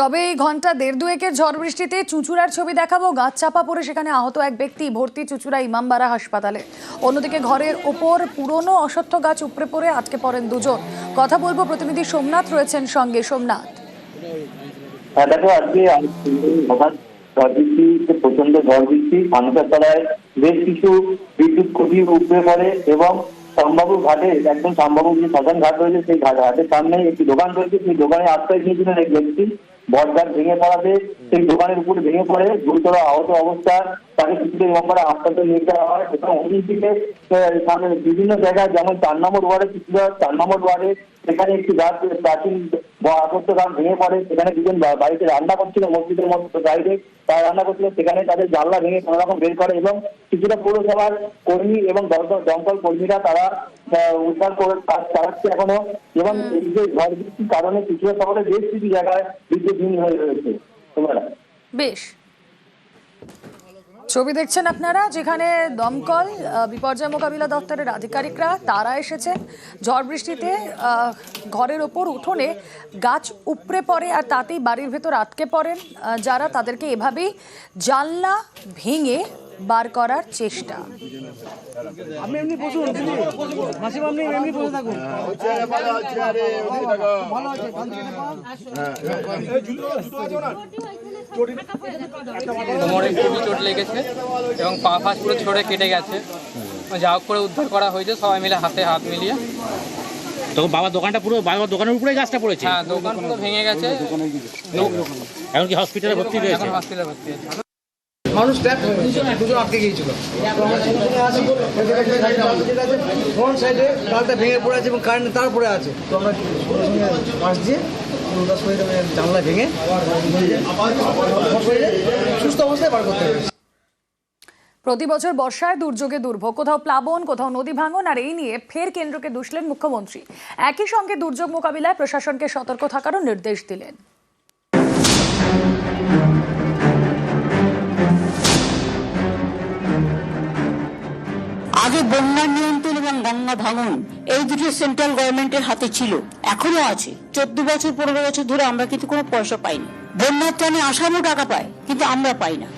তবে এই ঘণ্টা দেড় দুয়েকের ঝড় বৃষ্টিতে চুঁচুড়ার ছবি দেখাবো। গাছ চাপা পড়ে সেখানে আহত এক ব্যক্তি। ভর্তি চুঁচুড়া ইমামবাড়া হাসপাতালে। অন্যদিকে ঘরের ওপর পুরনো অসত্য গাছ উপড়ে পড়ে আটকে পড়েন দুজন। কথা বলব প্রতিনিধি সোমনাথ রয়েছেন সঙ্গে। সোমনাথ। হ্যাঁ দেখো, আজকে প্রচণ্ড ঝড় বৃষ্টি বেশ কিছু বিদ্যুৎ খুঁটি উপড়ে পড়ে এবং শ্যামবাবু ঘাটে, একদম শ্যামবাবু যে ঘাট রয়েছে, সেই ঘাট সামনে একটি দোকান রয়েছে। সেই দোকানে আশ্রয় নিয়েছিলেন এক ব্যক্তি। বটগাছ ভেঙে পড়াতে, সেই দোকানের উপর ভেঙে পড়ে, গুরুতর আহত অবস্থা তাকে কিছুটা নম্বরে হাসপাতালে নিয়ে যাওয়া হয় এবং অন্যদিকে বিভিন্ন জায়গায় যেমন চার নম্বর ওয়ার্ডে, কিছুটা চার নম্বর ওয়ার্ডে, সেখানে একটি গাছ প্রাচীন আসত্য গাছ ভেঙে পড়ে সেখানে দুজন বাড়িতে রান্না করছিল মসজিদের মধ্যে বাইরে তারা রান্না করছিল সেখানে তাদের জানলা ভেঙে কোনো রকম বের করে এবং কিছুটা পৌরসভার কর্মী এবং দমকল কর্মীরা তারা উদ্ধার করে কাজ চালাচ্ছে এখনও এবং এই যে ঝড় বৃষ্টির কারণে কিছুটা শহরে বেশ কিছু জায়গায় বিদ্যুৎহীন হয়ে রয়েছে। তোমরা? বেশ। ছবি দেখছেন আপনারা, যেখানে দমকল বিপর্যয় মোকাবিলা দপ্তরের আধিকারিকরা, তারা এসেছেন। ঝড় বৃষ্টিতে ঘরের ওপর উঠোনে গাছ উপড়ে পড়ে আর তাতেই বাড়ির ভেতর আটকে পড়েন। যারা তাদেরকে এভাবেই জানলা ভেঙে বার করার চেষ্টা। কোমরে খুবই চোট লেগেছে এবং পা ফাঁস পুরো ছড়ে কেটে গেছে। যা হোক করে উদ্ধার করা হয়েছে সবাই মিলে হাতে হাত মিলিয়ে। তখন বাবার দোকানটা পুরো বাবার দোকানের উপরে গাছটা পড়েছে? হ্যাঁ দোকান পুরো ভেঙে গেছে। এখন কি হসপিটালে ভর্তি রয়েছে? হসপিটালে ভর্তি মানুষ দুজন আটকে গিয়েছিল। ডালটা ভেঙে পড়ে আছে এবং কারেন্ট আছে। তো আমরা দিয়ে জানলা ভেঙে সুস্থ অবস্থায় বার করতে প্রতি বছর বর্ষায় দুর্যোগে দুর্ভোগ, কোথাও প্লাবন, কোথাও নদী ভাঙন, আর এই নিয়ে ফের কেন্দ্রকে দুষলেন মুখ্যমন্ত্রী। একই সঙ্গে দুর্যোগ মোকাবিলায় প্রশাসনকে সতর্ক থাকারও নির্দেশ দিলেন। আগে বন্যা নিয়ন্ত্রণ এবং গঙ্গা ভাঙন, এই দুটো সেন্ট্রাল গভর্নমেন্টের হাতে ছিল, এখনও আছে। চোদ্দ বছর, পনেরো বছর ধরে আমরা কিন্তু কোনো পয়সা পাইনি। বন্যার ত্রাণে আসামও টাকা পায়, কিন্তু আমরা পাই না।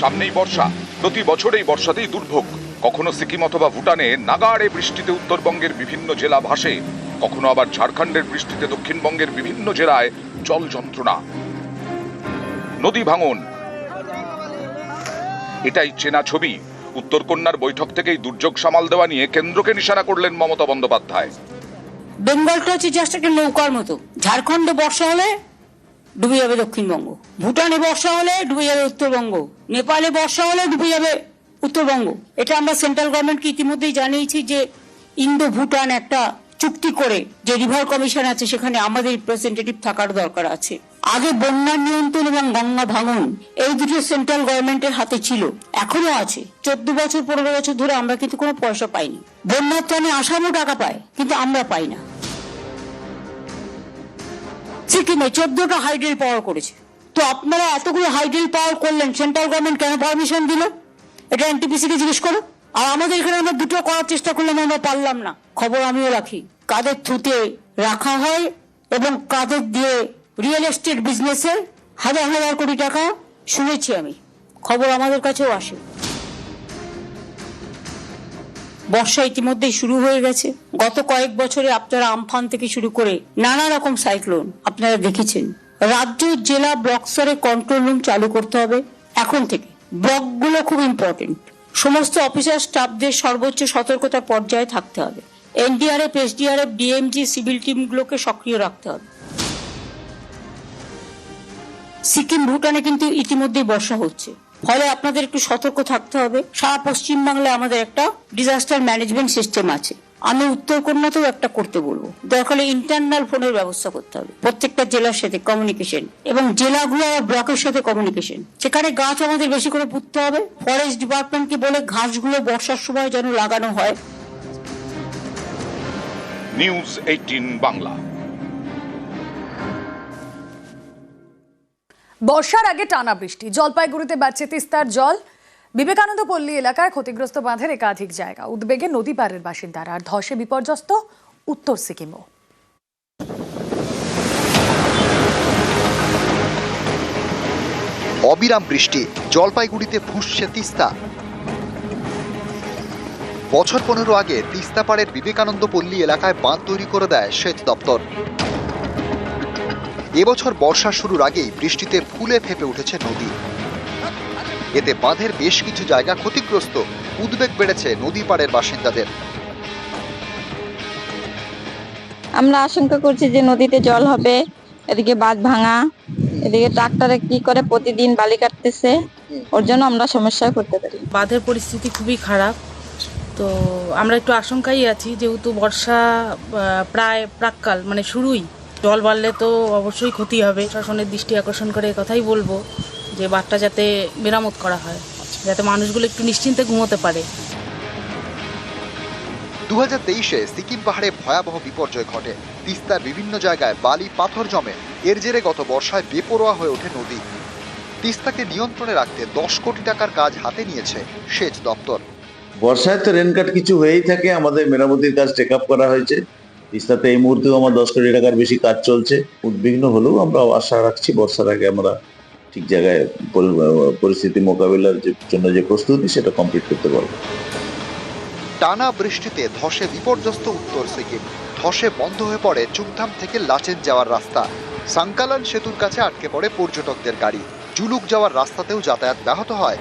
সামনেই বর্ষা, প্রতি বছরেই বর্ষাতেই দুর্ভোগ। কখনো সিকিম অথবা ভুটানে নাগাড়ে বৃষ্টিতে উত্তরবঙ্গের বিভিন্ন জেলা ভাসে, কখনো আবার ঝাড়খণ্ডের বৃষ্টিতে দক্ষিণবঙ্গের বিভিন্ন জেলায় জল যন্ত্রণা। নদী ভাঙন এটাই চেনা ছবি। উত্তরকন্যার বৈঠক থেকেই দুর্যোগ সামাল দেওয়া নিয়ে কেন্দ্রকে নিশানা করলেন মমতা বন্দ্যোপাধ্যায়। বেঙ্গলটা হচ্ছে জাস্ট একটা নৌকার মতো। ঝাড়খণ্ডে বর্ষা হলে ডুবে যাবে দক্ষিণবঙ্গ। ভুটানে বর্ষা হলে ডুবে যাবে উত্তরবঙ্গ। নেপালে বর্ষা হলে ডুবে যাবে উত্তরবঙ্গ। এটা আমরা সেন্ট্রাল গভর্নমেন্টকে ইতিমধ্যেই জানিয়েছি যে ইন্দো ভুটান একটা চুক্তি করে যে রিভার কমিশন আছে, সেখানে আমাদের রিপ্রেজেন্টেটিভ থাকার দরকার আছে। আগে বন্যা নিয়ন্ত্রণ এবং গঙ্গা ভাঙন, এই দুটো সেন্ট্রাল গভর্নমেন্টের হাতে ছিল, এখনও আছে। চোদ্দ বছর, পনেরো বছর ধরে আমরা কিন্তু কোনো পয়সা পাইনি। বন্যার ত্রাণে আসামও টাকা পায়, কিন্তু আমরা পাই না। সিকিমে চোদ্দটা হাইড্রেল পাওয়ার করেছে। তো আপনারা এতগুলো হাইড্রেল পাওয়ার করলেন সেন্ট্রাল গভর্নমেন্ট কেন পারমিশন দিল? এটা এনটিপিসি কে জিজ্ঞেস করো। আর আমাদের এখানে আমরা দুটো করার চেষ্টা করলাম, আমরা পারলাম না। খবর আমিও রাখি। কাদের থুতে রাখা হয় এবং কাদের দিয়ে রিয়েল এস্টেট বিজনেসে হাজার হাজার কোটি টাকা শুনেছি আমি। খবর আমাদের কাছেও আসে। বর্ষা ইতিমধ্যেই শুরু হয়ে গেছে। গত কয়েক বছরে আপনারা আমফান থেকে শুরু করে নানা রকম সাইক্লোন আপনারা দেখেছেন। রাজ্য, জেলা, ব্লক স্তরে কন্ট্রোল রুম চালু করতে হবে এখন থেকে। ব্লকগুলো খুব ইম্পর্টেন্ট সমস্ত অফিসার স্টাফদের সর্বোচ্চ সতর্কতার পর্যায়ে থাকতে হবে। এনডিআরএফ, এসডিআরএফ, ডিএমজি, সিভিল টিমগুলোকে সক্রিয় রাখতে হবে। সিকিম, ভুটানে কিন্তু ইতিমধ্যেই বর্ষা হচ্ছে। ফলে আপনাদের একটু সতর্ক থাকতে হবে। সারা পশ্চিম বাংলায় আমাদের একটা ডিজাস্টার ম্যানেজমেন্ট সিস্টেম আছে। আমি উত্তরকন্যাতেও একটা করতে বলব। দরকার ইন্টারনাল ফোনের ব্যবস্থা করতে হবে। প্রত্যেকটা জেলার সাথে কমিউনিকেশন এবং জেলাগুলো আর ব্লকের সাথে কমিউনিকেশন সেখানে গাছ আমাদের বেশি করে পুঁততে হবে ফরেস্ট ডিপার্টমেন্টকে বলে ঘাসগুলো বর্ষার সময় যেন লাগানো হয়। নিউজ এইটিন বাংলা বর্ষার আগে টানা বৃষ্টি। জলপাইগুড়িতে বাড়ছে তিস্তার জল। বিবেকানন্দ পল্লী এলাকায় ক্ষতিগ্রস্ত বাঁধের একাধিক জায়গা। উদ্বেগে নদী পাড়ের বাসিন্দারা। আর ধসে বিপর্যস্ত উত্তর সিকিমও। অবিরাম বৃষ্টি। জলপাইগুড়িতে ফুসছে তিস্তা। বছর পনেরো আগে তিস্তা পাড়ের বিবেকানন্দ পল্লী এলাকায় বাঁধ তৈরি করে দেয় সেচ দপ্তর। এবছর বর্ষা শুরুর আগেই বৃষ্টিতে ফুলে ফেপে উঠেছে নদী। এতে বাঁধের বেশ কিছু জায়গা ক্ষতিগ্রস্ত। উদ্বেগ বেড়েছে নদী পাড়ের বাসিন্দাদের। আমরা আশঙ্কা করছি যে নদীতে জল হবে এদিকে বাঁধ ভাঙা এদিকে ট্রাক্টরে কি করে প্রতিদিন বালি কাটতেছে ওর জন্য আমরা সমস্যায় পড়তে পারি। বাঁধের পরিস্থিতি খুবই খারাপ তো আমরা একটু আশঙ্কাই আছি যেহেতু বর্ষা আহ, প্রায় প্রাককাল মানে শুরুই। জল বাড়লে তো অবশ্যই ক্ষতি হবে। শাসনের দৃষ্টি আকর্ষণ করে কথাই বলব যে বাঁধটা যাতে মেরামত করা হয় যাতে মানুষগুলো একটু নিশ্চিন্তে ঘুমোতে পারে। দু হাজার তেইশে সিকিম পাহাড়ে ভয়াবহ বিপর্যয় ঘটে। তিস্তার বিভিন্ন জায়গায় বালি পাথর জমে। এর জেরে গত বর্ষায় বেপরোয়া হয়ে ওঠে নদী। তিস্তাকে নিয়ন্ত্রণে রাখতে দশ কোটি টাকার কাজ হাতে নিয়েছে সেচ দপ্তর। বর্ষায় তো রেনকাট কিছু হয়েই থাকে আমাদের মেরামতির কাজ টেক আপ করা হয়েছে। তিস্তাতে এই মুহূর্তেও আমার দশ কোটি টাকার বেশি কাজ চলছে। উদ্বিগ্ন হলেও আমরা আশা রাখছি বর্ষার আগে আমরা ঠিক জায়গায় পরিস্থিতি মোকাবিলার জন্য যে প্রস্তুতি, সেটা কমপ্লিট করতে পারব। টানা বৃষ্টিতে ধসে বিপর্যস্ত উত্তর সিকিম। ধসে বন্ধ হয়ে পড়ে চুংথাম থেকে লাচেন যাওয়ার রাস্তা। সাংকালান সেতুর কাছে আটকে পড়ে পর্যটকদের গাড়ি। জুলুক যাওয়ার রাস্তাতেও যাতায়াত ব্যাহত হয়।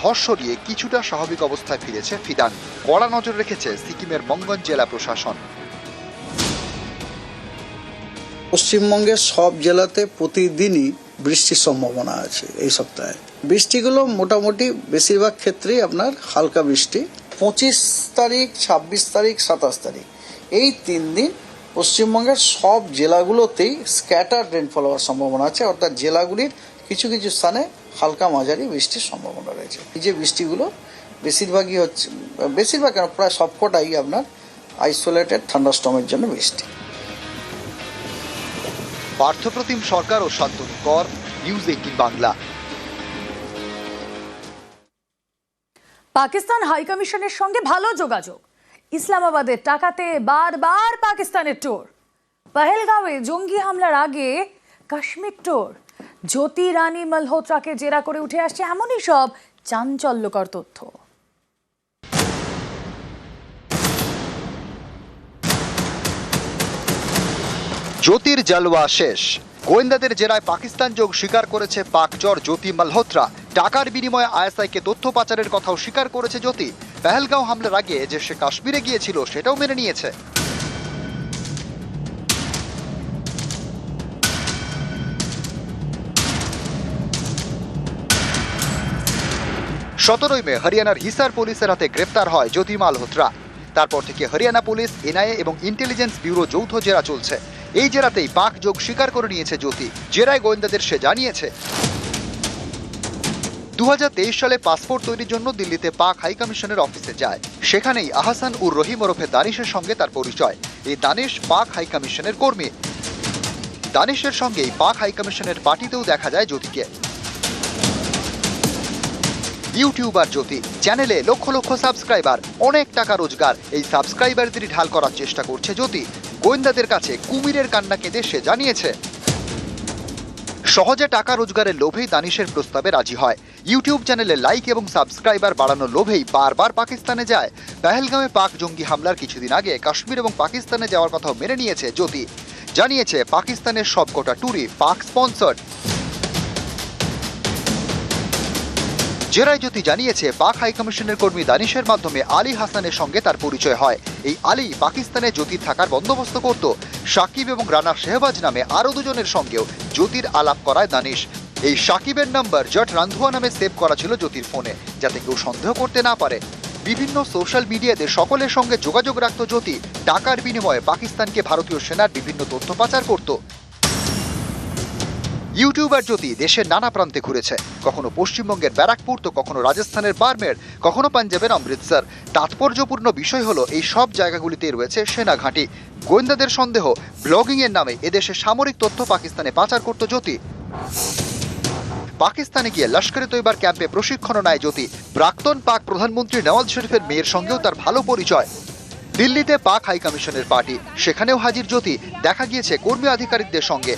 ধস সরিয়ে কিছুটা স্বাভাবিক অবস্থায় ফিরেছে ফিদান। কড়া নজর রেখেছে সিকিমের মঙ্গন জেলা প্রশাসন। পশ্চিমবঙ্গের সব জেলাতে প্রতিদিনই বৃষ্টির সম্ভাবনা আছে এই সপ্তাহে। বৃষ্টিগুলো মোটামুটি বেশিরভাগ ক্ষেত্রেই আপনার হালকা বৃষ্টি। পঁচিশ তারিখ, ছাব্বিশ তারিখ, সাতাশ তারিখ। এই তিন দিন পশ্চিমবঙ্গের সব জেলাগুলোতেই স্ক্যাটার রেনফল হওয়ার সম্ভাবনা আছে। অর্থাৎ জেলাগুলির কিছু কিছু স্থানে হালকা মাঝারি বৃষ্টির সম্ভাবনা রয়েছে। এই যে বৃষ্টিগুলো বেশিরভাগই হচ্ছে বেশিরভাগ কেন প্রায় সবকটাই আপনার আইসোলেটেড থান্ডারস্টমের জন্য বৃষ্টি। পার্থপ্রতিম সরকার ও Shantanu Kar News Eighteen Bangla. Pakistan high কমিশনের সঙ্গে ভালো যোগাযোগ। ইসলামাবাদের টাকাতে বারবার পাকিস্তানের টোর। পাহেলগাঁওয়ে জঙ্গি হামলার আগে কাশ্মীর টোর। জ্যোতি রানী মালহোত্রাকে জেরা করে উঠে আসছে এমনই সব চাঞ্চল্যকর তথ্য। জ্যোতির জালওয়া শেষ। গোয়েন্দাদের জেরায় পাকিস্তান যোগ স্বীকার করেছে পাকচর জ্যোতি মালহোত্রা। টাকার বিনিময়ে আইএসআইকে তথ্য পাচারের কথাও স্বীকার করেছে জ্যোতি। পেহেলগাঁও হামলার আগে যে সে কাশ্মীরে গিয়েছিল, সেটাও মেনে নিয়েছে। সতেরোই মে হরিয়ানার হিসার পুলিশের হাতে গ্রেপ্তার হয় জ্যোতি মালহোত্রা তারপর থেকে হরিয়ানা পুলিশ, এনআইএ এবং ইন্টেলিজেন্স ব্যুরো যৌথ জেরা চলছে। এই জেরাতেই পাক যোগ স্বীকার করে নিয়েছে জ্যোতি। জেরায় গোয়েন্দাদের সে জানিয়েছে। দু হাজার তেইশ সালে পাসপোর্ট তৈরির জন্য দিল্লিতে পাক হাই কমিশনের অফিসে যায়। সেখানেই আহসান উর রহিম ওরফে দানিশের সঙ্গে তার পরিচয়। এই দানিশ পাক হাই কমিশনের কর্মী। দানিশের সঙ্গেই পাক হাই কমিশনের পার্টিতেও দেখা যায় জ্যোতিকে। ইউটিউবার জ্যোতি। চ্যানেলে লক্ষ লক্ষ সাবস্ক্রাইবার, অনেক টাকা রোজগার। এই সাবস্ক্রাইবারদের ঢাল করার চেষ্টা করছে জ্যোতি। গোয়েন্দাদের কাছে কুমিরের কান্না কেঁদে সে জানিয়েছে। সহজে টাকা রোজগারের লোভেই দানিশের প্রস্তাবে রাজি হয়। ইউটিউব চ্যানেলে লাইক এবং সাবস্ক্রাইবার বাড়ানোর লোভেই বারবার পাকিস্তানে যায়। পেহেলগাঁওয়ে পাক জঙ্গি হামলার কিছুদিন আগে কাশ্মীর এবং পাকিস্তানে যাওয়ার কথাও মেনে নিয়েছে জ্যোতি। জানিয়েছে, পাকিস্তানের সবকটা ট্যুরই পাক স্পন্সর্ড। জেরায় জ্যোতি জানিয়েছে, পাক হাইকমিশনের কর্মী দানিশের মাধ্যমে আলী হাসানের সঙ্গে তার পরিচয় হয়। এই আলী পাকিস্তানে জ্যোতির থাকার বন্দোবস্ত করত। সাকিব এবং রানা শেহবাজ নামে আরও দুজনের সঙ্গেও জ্যোতির আলাপ করায় দানিশ। এই সাকিবের নাম্বার জট রান্ধুয়া নামে সেভ করা ছিল জ্যোতির ফোনে, যাতে কেউ সন্দেহ করতে না পারে। বিভিন্ন সোশ্যাল মিডিয়াতে সকলের সঙ্গে যোগাযোগ রাখত জ্যোতি। টাকার বিনিময়ে পাকিস্তানকে ভারতীয় সেনার বিভিন্ন তথ্য পাচার করত। ইউটিউবার জ্যোতি দেশের নানা প্রান্তে ঘুরেছে। কখনো পশ্চিমবঙ্গের ব্যারাকপুর, তো কখনো রাজস্থানের বারমের, কখনো পাঞ্জাবের অমৃতসর। তাৎপর্যপূর্ণ বিষয় হলো, এই সব জায়গাগুলিতে রয়েছে সেনা ঘাঁটি। গোয়েন্দাদের সন্দেহ ব্লগিং এর নামে এদেশে সামরিক তথ্য পাকিস্তানে পাচার করত জ্যোতি। পাকিস্তানে গিয়ে লস্করে তৈবার ক্যাম্পে প্রশিক্ষণ নেয় জ্যোতি। প্রাক্তন পাক প্রধানমন্ত্রী নওয়াজ শরীফের মেয়ের সঙ্গেও তার ভালো পরিচয়। দিল্লিতে পাক হাই কমিশনের পার্টি, সেখানেও হাজির জ্যোতি। দেখা গিয়েছে কর্মী আধিকারিকদের সঙ্গে।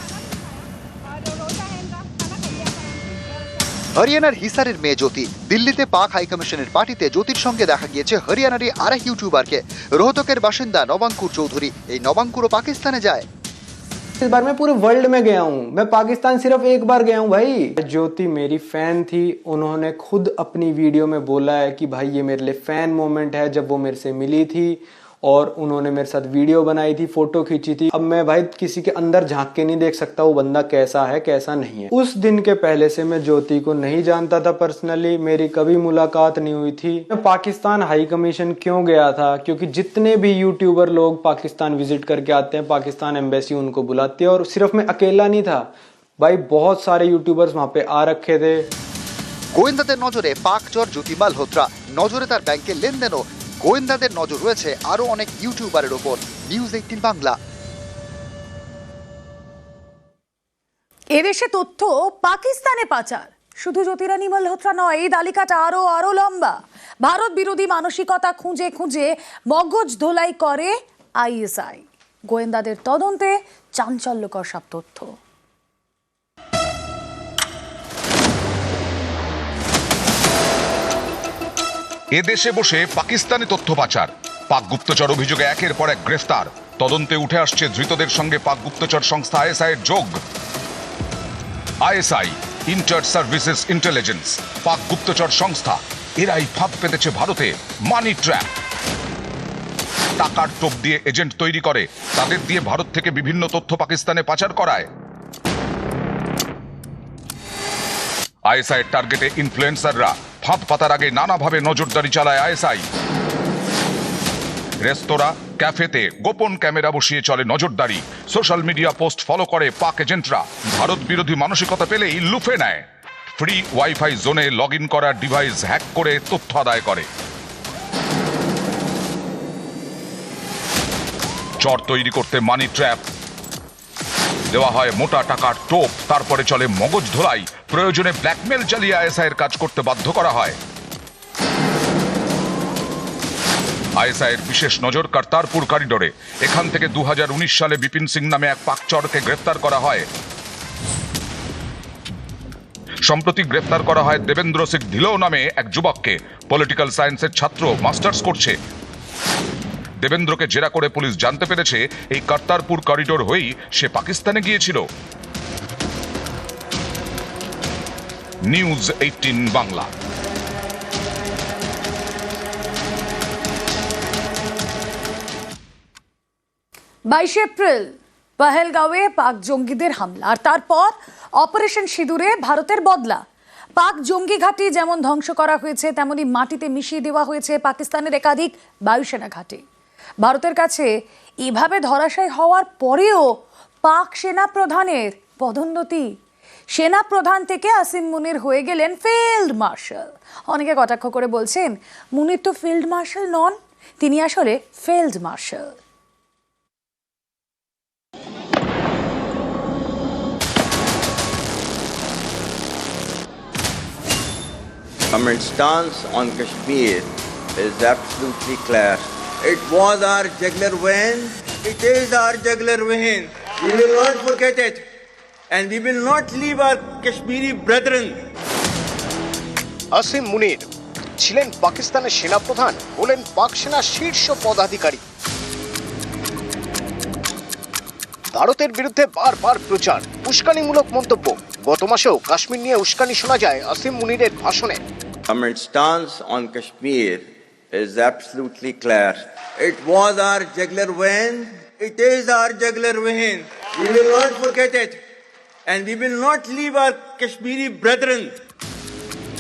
হরিয়ানার হিসারের মেয়ে জ্যোতি দিল্লিতে পাক হাইকমিশনের পার্টিতে জ্যোতির সঙ্গে দেখা গিয়েছে হরিয়ানারই আরেক ইউটিউবারকে রোহতকের বাসিন্দা নবাঙ্কুর চৌধুরী এই নবাঙ্কুরও পাকিস্তানে যায় इस बार मैं पूरे वर्ल्ड में गया हूँ मैं पाकिस्तान सिर्फ एक बार गया हूँ भाई ज्योति मेरी फैन थी उन्होंने खुद अपनी वीडियो में बोला है कि भाई ये मेरे लिए फैन मोमेंट है जब वो मेरे से मिली थी और उन्होंने मेरे साथ वीडियो बनाई थी फोटो खींची थी अब मैं भाई किसी के अंदर झांक के नहीं देख सकता वो बंदा कैसा है कैसा नहीं है उस दिन के पहले से मैं ज्योति को नहीं जानता था पर्सनली मेरी कभी मुलाकात नहीं हुई थी मैं पाकिस्तान हाई कमीशन क्यों गया था क्योंकि जितने भी यूट्यूबर लोग पाकिस्तान विजिट करके आते हैं पाकिस्तान एम्बेसी उनको बुलाती है और सिर्फ मैं अकेला नहीं था भाई बहुत सारे यूट्यूबर्स वहाँ पे आ रखे थे গোয়েন্দাদের নজরে পাক চর জ্যোতি মালহোত্রা নজরে তার ব্যাংকের লেনদেনও গোয়েন্দাদের নজর রয়েছে আরও অনেক ইউটিউবারের ওপর। News Eighteen Bangla. এদেশে তথ্য, পাকিস্তানে পাচার। শুধু জ্যোতিরানী মালহোত্রা নয়, এই তালিকাটা আরও আরও লম্বা। ভারত বিরোধী মানসিকতা খুঁজে খুঁজে মগজ ধোলাই করে আইএসআই। গোয়েন্দাদের তদন্তে চাঞ্চল্যকর সব তথ্য। এ দেশে বসে পাকিস্তানি তথ্য পাচার। পাক গুপ্তচর অভিযোগে একের পর এক গ্রেফতার। তদন্তে উঠে আসছে ধৃতদের সঙ্গে পাক গুপ্তচর সংস্থা আইএসআই এর যোগ। আইএসআই ইন্টার সার্ভিসেস ইন্টেলিজেন্স পাক গুপ্তচর সংস্থা, এরাই ফাঁদ পেতেছে ভারতে মানি ট্র্যাপ টাকার টোপ দিয়ে এজেন্ট তৈরি করে, তাদের দিয়ে ভারত থেকে বিভিন্ন তথ্য পাকিস্তানে পাচার করায়। আইএসআই টার্গেটে ইনফ্লুয়েন্সাররা ফাঁদ পাতার আগে নানাভাবে নজরদারি চালায় আইএসআই। রেস্তোরাঁ, ক্যাফেতে গোপন ক্যামেরা বসিয়ে চলে নজরদারি। সোশ্যাল মিডিয়া পোস্ট ফলো করে পাক এজেন্টরা। ভারত বিরোধী মানসিকতা পেলেই লুফে নেয়। ফ্রি ওয়াইফাই জোনে লগ ইন করা ডিভাইস হ্যাক করে তথ্য আদায় করে। চর তৈরি করতে মানি ট্র্যাপ। দেওয়া হয় মোটা টাকার টোপ, তারপরে চলে মগজ ধোলাই, প্রয়োজনে ব্ল্যাকমেল চালিয়ে আইএসআই এর কাজ করতে বাধ্য করা হয়। আইএসআই এর বিশেষ নজর কারতারপুর করিডোরে এখান থেকে দু হাজার উনিশ সালে বিপিন সিং নামে এক পাকচরকে গ্রেফতার করা হয়। সম্প্রতি গ্রেফতার করা হয় দেবেন্দ্র সিং ধিলো নামে এক যুবককে। পলিটিক্যাল সায়েন্সের ছাত্র, মাস্টার্স করছে। দেবেন্দ্রকে জেরা করে পুলিশ জানতে পেরেছে এই কর্তারপুর করিডোর হয়েই সে পাকিস্তানে গিয়েছিল। News Eighteen Bangla. বাইশে এপ্রিল, পহেলগাঁওয়ে পাক জঙ্গিদের হামলা আর তারপর অপারেশন সিঁদুরে ভারতের বদলা। পাক জঙ্গি ঘাঁটি যেমন ধ্বংস করা হয়েছে, তেমনি মাটিতে মিশিয়ে দেওয়া হয়েছে পাকিস্তানের একাধিক বায়ুসেনা ঘাঁটি। ভারতের কাছে এভাবে ধরাশায়ী হওয়ার পরেও পাক সেনা প্রধানের পদোন্নতি। সেনা প্রধান থেকে আসিম মুনির হয়ে গেলেন ফিল্ড মার্শাল। অনেকে কটাক্ষ করে বলছেন, মুনির তো ফিল্ড মার্শাল নন, তিনি আসলে field marshal. Government stance on Kashmir is absolutely clear. It was our jugular vein. It is our jugular vein. We will not forget it. And we will not leave our Kashmiri brethren. Asim Munir ছিলেন পাকিস্তানের সেনাপ্রধান হলেন পাক সেনার শীর্ষ পদাধিকারী ভারতের বিরুদ্ধে বারবার প্রচার উস্কানিমূলক মন্তব্য গত মাসেও কাশ্মীর নিয়ে উস্কানি শোনা যায় আসিম মুনিরের ভাষণে Government stance on Kashmir is absolutely clear. It was our jugular vein. It is our jugular vein. We will not forget it. And we will not leave our Kashmiri brethren.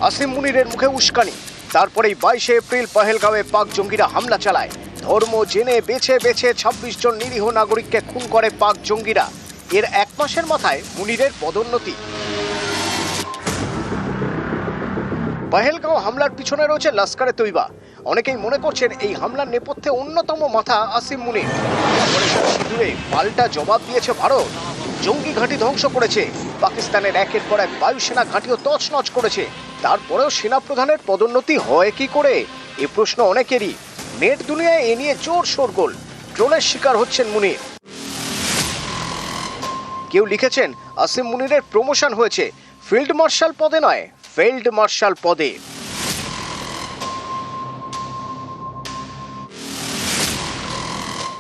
Asim মুনিরের মুখে উস্কানি তারপরেই বাইশে এপ্রিল পহেলগাঁওয়ে পাক জঙ্গিরা হামলা চালায় ধর্ম জেনে বেছে বেছে ছাব্বিশ জন নিরীহ নাগরিককে খুন করে পাক জঙ্গিরা এর এক মাসের মাথায় মুনিরের পদোন্নতি পহেলগাঁও হামলার পিছনে রয়েছে লস্করে তৈবা অনেকেই মনে করছেন এই হামলার নেপথ্যে অন্যতম মাথা আসিম মুনির। পাল্টা জবাব দিয়েছে ভারত। জঙ্গি ঘাঁটি ধ্বংস করেছে। পাকিস্তানের একের পর এক বায়ুসেনা ঘাঁটিও তছনছ করেছে। তারপরেও সেনাপ্রধানের পদোন্নতি হয় কি করে? এ প্রশ্ন অনেকেরই। নেট দুনিয়ায় এ নিয়ে জোর শোরগোল। ট্রোলের শিকার হচ্ছেন মুনির। কেউ লিখেছেন, আসিম মুনিরের প্রমোশন হয়েছে। ফিল্ড মার্শাল পদে নয়, ফিল্ড মার্শাল পদে।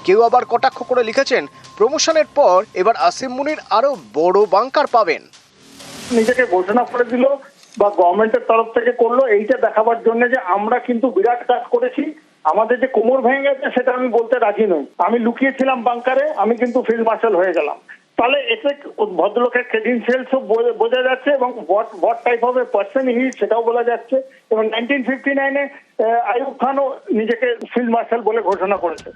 কেউ আবার কটাক্ষ করে লিখেছেন, প্রমোশনের পর এবার আসিম মুনির আরও বড় বাংকার পাবেন। নিজেকে ঘোষণা করে দিল বা গভর্নমেন্টের তরফ থেকে করল, এইটা দেখাবার জন্য যে আমরা কিন্তু বিরাট কাজ করেছি। আমাদের যে কোমর ভেঙে গেছে, সেটা আমি বলতে রাজি নই। আমি লুকিয়েছিলাম বাংকারে, আমি কিন্তু ফিল্ড মার্শাল হয়ে গেলাম। তাহলে এতে ভদ্রলোকের ক্রেডেন্সিয়াল সব বোঝা- যাচ্ছে এবং what what type of a person he সেটাও বলা যাচ্ছে। এবং নাইনটিন ফিফটি নাইনে আইয়ুব খানও নিজেকে ফিল্ড মার্শাল বলে ঘোষণা করেছে।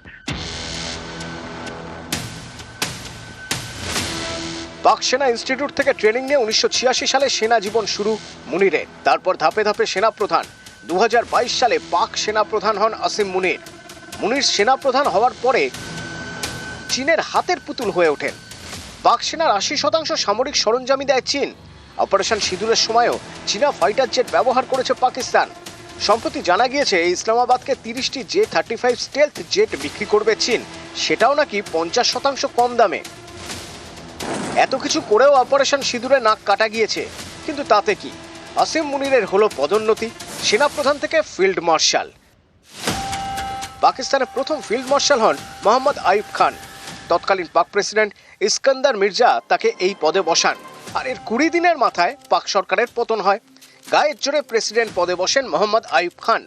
পাক সেনা ইনস্টিটিউট থেকে ট্রেনিং নিয়ে উনিশশো ছিয়াশি সালে সেনা জীবন শুরু মুনিরের তারপর ধাপে ধাপে সেনা প্রধান। দুই হাজার বাইশ সালে পাক সেনা প্রধান হন আসিম মুনির। মুনির সেনা প্রধান হওয়ার পরে চীনের হাতের পুতুল হয়ে ওঠেন। পাক সেনার আশি শতাংশ সামরিক সরঞ্জামই দেয় চীন। অপারেশন সিঁদুরের সময়ও চীনা ফাইটার জেট ব্যবহার করেছে পাকিস্তান। সম্প্রতি জানা গিয়েছে, ইসলামাবাদকে তিরিশটি J thirty five stealth jet বিক্রি করবে চীন। সেটাও নাকি পঞ্চাশ শতাংশ কম দামে। এত কিছু করেও অপারেশন সিঁদুরে নাক কাটা গিয়েছে। কিন্তু তাতে কি? আসিম মুনিরের হলো পদোন্নতি, সেনাপ্রধান থেকে ফিল্ড মার্শাল। পাকিস্তানের প্রথম ফিল্ড মার্শাল হন মোহাম্মদ আইব খান। তৎকালীন পাক প্রেসিডেন্ট ইস্কান্দার মির্জা তাকে এই পদে বসান। আর এর কুড়ি দিনের মাথায় পাক সরকারের পতন হয়। গায়ের জোরে প্রেসিডেন্ট পদে বসেন মোহাম্মদ আইব খান।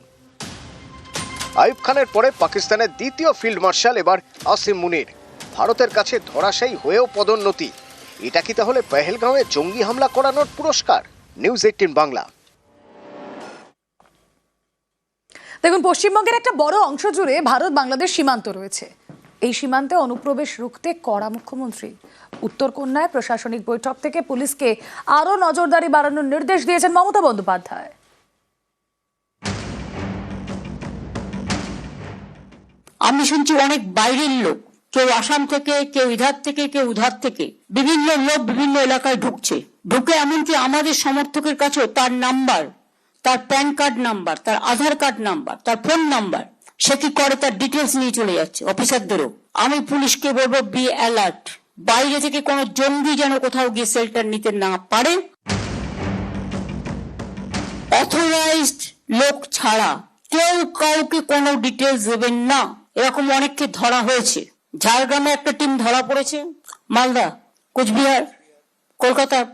আইব খানের পরে পাকিস্তানের দ্বিতীয় ফিল্ড মার্শাল এবার আসিম মুনির। ভারতের কাছে ধরাশায়ী হয়েও পদোন্নতি। এটা কি তাহলে পেহেলগাঁওয়ে জঙ্গি হামলা করানোর পুরস্কার? News eighteen Bangla. দেখুন পশ্চিমবঙ্গের একটা বড় অংশ জুড়ে ভারত বাংলাদেশ সীমান্ত রয়েছে। এই সীমান্তে অনুপ্রবেশ রুখতে কড়া মুখ্যমন্ত্রী। উত্তর কন্যায় প্রশাসনিক বৈঠক থেকে পুলিশকে আরও নজরদারি বাড়ানোর নির্দেশ দিয়েছেন মমতা বন্দ্যোপাধ্যায়। আমি শুনছি অনেক বাইরের লোক। কেউ আসাম থেকে, কেউ ইধার থেকে, কেউ উধার থেকে, বিভিন্ন লোক বিভিন্ন এলাকায় ঢুকছে। ঢুকে এমনকি আমাদের সমর্থকের কাছেও তার নাম্বার, তার প্যান কার্ড নাম্বার, তার আধার কার্ড নাম্বার, তার ফোন নাম্বার, সে কি করে তার ডিটেলস নিয়ে চলে যাচ্ছে অফিসারদেরও। আমি পুলিশকে বলব, বি অ্যালার্ট। বাইরে থেকে কোনো জঙ্গি যেন কোথাও গিয়ে শেল্টার নিতে না পারে। অথরাইজড লোক ছাড়া কেউ কাউকে কোনো ডিটেলস দেবেন না। এরকম অনেককে ধরা হয়েছে। ঝাড়গ্রামে একটা টিম ধরা পড়েছে, মালদা, কোচবিহার, কলকাতা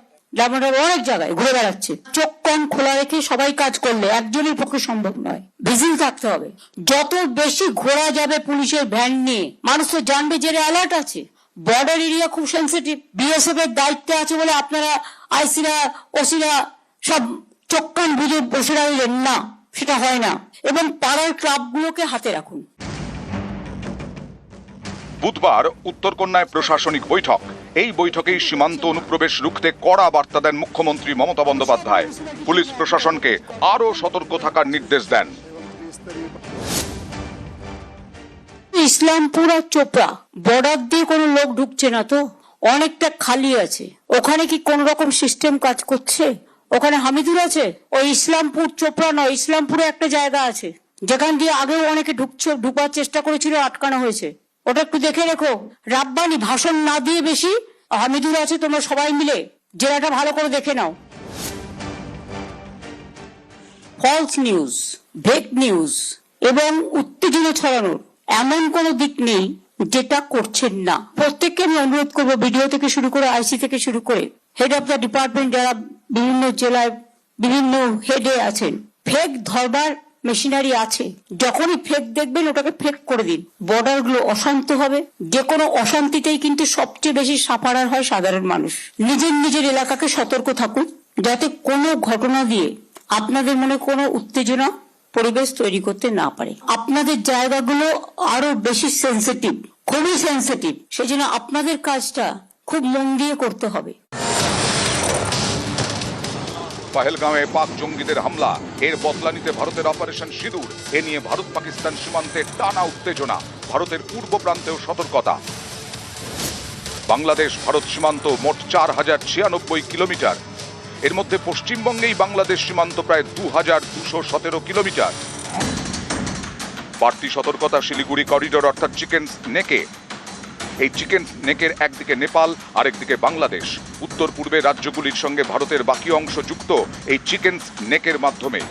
অনেক জায়গায় ঘুরে বেড়াচ্ছে। চোখ কান খোলা রেখে সবাই কাজ করলে একজনের পক্ষে সম্ভব নয়। ভিজিল থাকতে হবে। যত বেশি ঘোরা যাবে পুলিশের ভ্যান নিয়ে, মানুষ তো জানবে যে অ্যালার্ট আছে। বর্ডার এরিয়া খুব সেন্সিটিভ বিএসএফ এর দায়িত্বে আছে বলে আপনারা আইসিরা, ওসিরা সব চোখ কান বুঝে বসে রইলেন। না, সেটা হয় না। এবং পাড়ার ক্লাবগুলোকে হাতে রাখুন। বুধবার উত্তরকন্যায় প্রশাসনিক বৈঠক। এই বৈঠকেই সীমান্ত অনুপ্রবেশ রুখতে কড়া বার্তা দেন মুখ্যমন্ত্রী মমতা বন্দ্যোপাধ্যায়। পুলিশ প্রশাসনকে আরও সতর্ক থাকার নির্দেশ দেন। ইসলামপুর আর চোপড়া বর্ডার দিয়ে কোনো লোক ঢুকছে না তো? অনেকটা খালি আছে। ওখানে কি কোন রকম সিস্টেম কাজ করছে? ওখানে হামিদুর আছে? ওই ইসলামপুর, চোপড়া নয়, ইসলামপুরে একটা জায়গা আছে। যেখান দিয়ে আগেও অনেকে ঢুকছে, ঢুকার চেষ্টা করেছিল, আটকানো হয়েছে। ওটা একটু দেখে রেখো। রাব্বানি, ভাষণ না দিয়ে বেশি হামিদুর আছে, তোমরা সবাই মিলে জেলাটা ভালো করে দেখে নাও। ফলস নিউজ ভেক নিউজ এবং উত্তেজনা ছড়ানোর এমন কোনো দিক নেই যেটা করছেন না। প্রত্যেককে আমি অনুরোধ করব ভিডিও থেকে শুরু করে আইসি থেকে শুরু করে হেড অফ দ্য ডিপার্টমেন্ট যারা বিভিন্ন জেলায় বিভিন্ন হেডে আছেন ফেক ধরবার মেশিনারি আছে, যখনই ফেক দেখবেন, ওটাকে ফেক করে দিন। বর্ডারগুলো অশান্ত হবে। যে কোনো অশান্তিতেই কিন্তু সবচেয়ে বেশি সাফারার হয় সাধারণ মানুষ। নিজের নিজের এলাকাকে সতর্ক থাকুন, যাতে কোনো ঘটনা দিয়ে আপনাদের মনে কোনো উত্তেজনা পরিবেশ তৈরি করতে না পারে। আপনাদের জায়গাগুলো আরও বেশি সেন্সিটিভ খুবই সেন্সিটিভ সেজন্য আপনাদের কাজটা খুব মন দিয়ে করতে হবে। পাহেলগাঁওয়ে পাক জঙ্গিদের হামলা। এর বদলা নিতে ভারতের অপারেশন সিঁদুর। এ নিয়ে ভারত পাকিস্তান সীমান্তে টানা উত্তেজনা, ভারতের পূর্ব প্রান্তেও সতর্কতা। বাংলাদেশ, ভারত সীমান্ত মোট চার হাজার ছিয়ানব্বই কিলোমিটার। এর মধ্যে পশ্চিমবঙ্গেই বাংলাদেশ সীমান্ত প্রায় দু হাজার দুশো সতেরো কিলোমিটার। বাড়তি সতর্কতা শিলিগুড়ি করিডোর, অর্থাৎ চিকেন নেকে এই চিকেন নেকের একদিকে নেপাল, আরেকদিকে বাংলাদেশ। উত্তর পূর্বে রাজ্যগুলির সঙ্গে ভারতের বাকি অংশ যুক্ত এই চিকেন নেকের মাধ্যমে।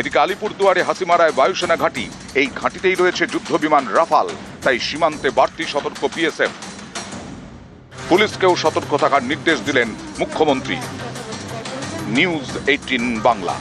এদিকে আলিপুরদুয়ারে হাসিমারায় বায়ুসেনা ঘাঁটি, এই ঘাঁটিতেই রয়েছে যুদ্ধবিমান রাফাল, তাই সীমান্তে বাড়তি সতর্ক বিএসএফ পুলিশকেও সতর্ক থাকার নির্দেশ দিলেন মুখ্যমন্ত্রী। News eighteen Bangla.